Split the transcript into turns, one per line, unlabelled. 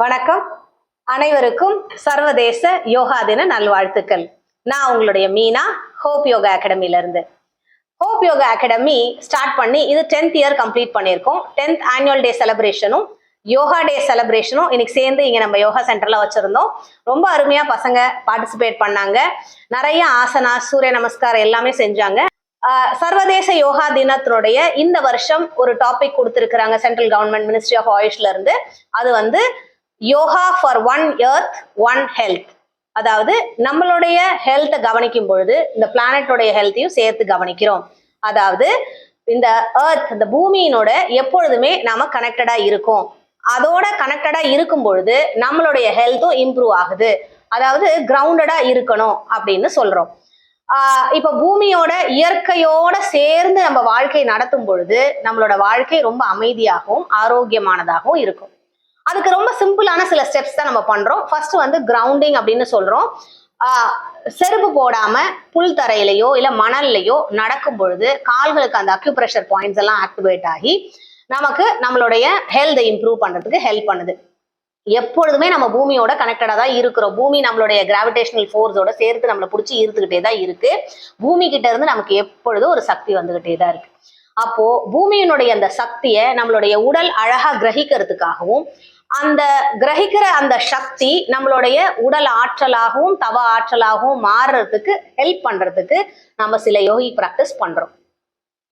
வணக்கம். அனைவருக்கும் சர்வதேச யோகா தின நல்வாழ்த்துக்கள். நான் உங்களுடைய மீனா ஹோப் யோகா அகாடமில இருந்து ஹோப் யோகா அகாடமி ஸ்டார்ட் பண்ணி இது டென்த் இயர் கம்ப்ளீட் பண்ணியிருக்கோம். டென்த் ஆனுவல் டே செலிப்ரேஷனும் யோகா டே செலிப்ரேஷனும் இன்னைக்கு சேர்ந்து இங்க நம்ம யோகா சென்டர்ல வச்சிருந்தோம். ரொம்ப அருமையா பசங்க பார்ட்டிசிபேட் பண்ணாங்க. நிறைய ஆசனா சூரிய நமஸ்காரம் எல்லாமே செஞ்சாங்க. சர்வதேச யோகா தினத்தினுடைய இந்த வருஷம் ஒரு டாபிக் கொடுத்துருக்குறாங்க சென்ட்ரல் கவர்மெண்ட் மினிஸ்ட்ரி ஆஃப் ஆயுஷ்ல இருந்து. அது வந்து yoga for one earth one health அதாவது நம்மளுடைய ஹெல்த்தை கவனிக்கும் பொழுது இந்த பிளானட்டோடைய ஹெல்த்தையும் சேர்த்து கவனிக்கிறோம். அதாவது இந்த ஏர்த் இந்த பூமியினோட எப்பொழுதுமே நாம கனெக்டடா இருக்கோம். அதோட கனெக்டடா இருக்கும் பொழுது நம்மளுடைய ஹெல்த்தும் இம்ப்ரூவ் ஆகுது. அதாவது கிரவுண்டடா இருக்கணும் அப்படின்னு சொல்றோம். இப்ப பூமியோட இயற்கையோட சேர்ந்து நம்ம வாழ்க்கை நடத்தும் பொழுது நம்மளோட வாழ்க்கை ரொம்ப அமைதியாகவும் ஆரோக்கியமானதாகவும் இருக்கும். அதுக்கு ரொம்ப சிம்பிளான சில ஸ்டெப்ஸ் தான் நம்ம பண்றோம். ஃபர்ஸ்ட் வந்து கிரவுண்டிங் அப்படின்னு சொல்றோம். ஆஹ் செருப்பு போடாம புல் தரையிலையோ இல்ல மணல்லையோ நடக்கும் பொழுது கால்களுக்கு அந்த அக்யூப்ரெஷர் பாயிண்ட்ஸ் எல்லாம் ஆக்டிவேட் ஆகி நமக்கு நம்மளுடைய ஹெல்த்தை இம்ப்ரூவ் பண்றதுக்கு ஹெல்ப் பண்ணுது. எப்பொழுதுமே நம்ம பூமியோட கனெக்டடா தான் இருக்கிறோம். பூமி நம்மளுடைய கிராவிடேஷனல் ஃபோர்ஸோட சேர்த்து நம்மளை பிடிச்சி ஈர்த்துக்கிட்டே தான் இருக்கு. பூமி கிட்ட இருந்து நமக்கு எப்பொழுதும் ஒரு சக்தி வந்துகிட்டே தான் இருக்கு. அப்போ பூமியினுடைய அந்த சக்தியை நம்மளுடைய உடல் அழகா கிரகிக்கிறதுக்காகவும் அந்த கிரகிக்கிற அந்த சக்தி நம்மளுடைய உடல் ஆற்றலாகவும் தவ ஆற்றலாகவும் மாறுறதுக்கு ஹெல்ப் பண்றதுக்கு நம்ம சில யோகி ப்ராக்டிஸ் பண்றோம்.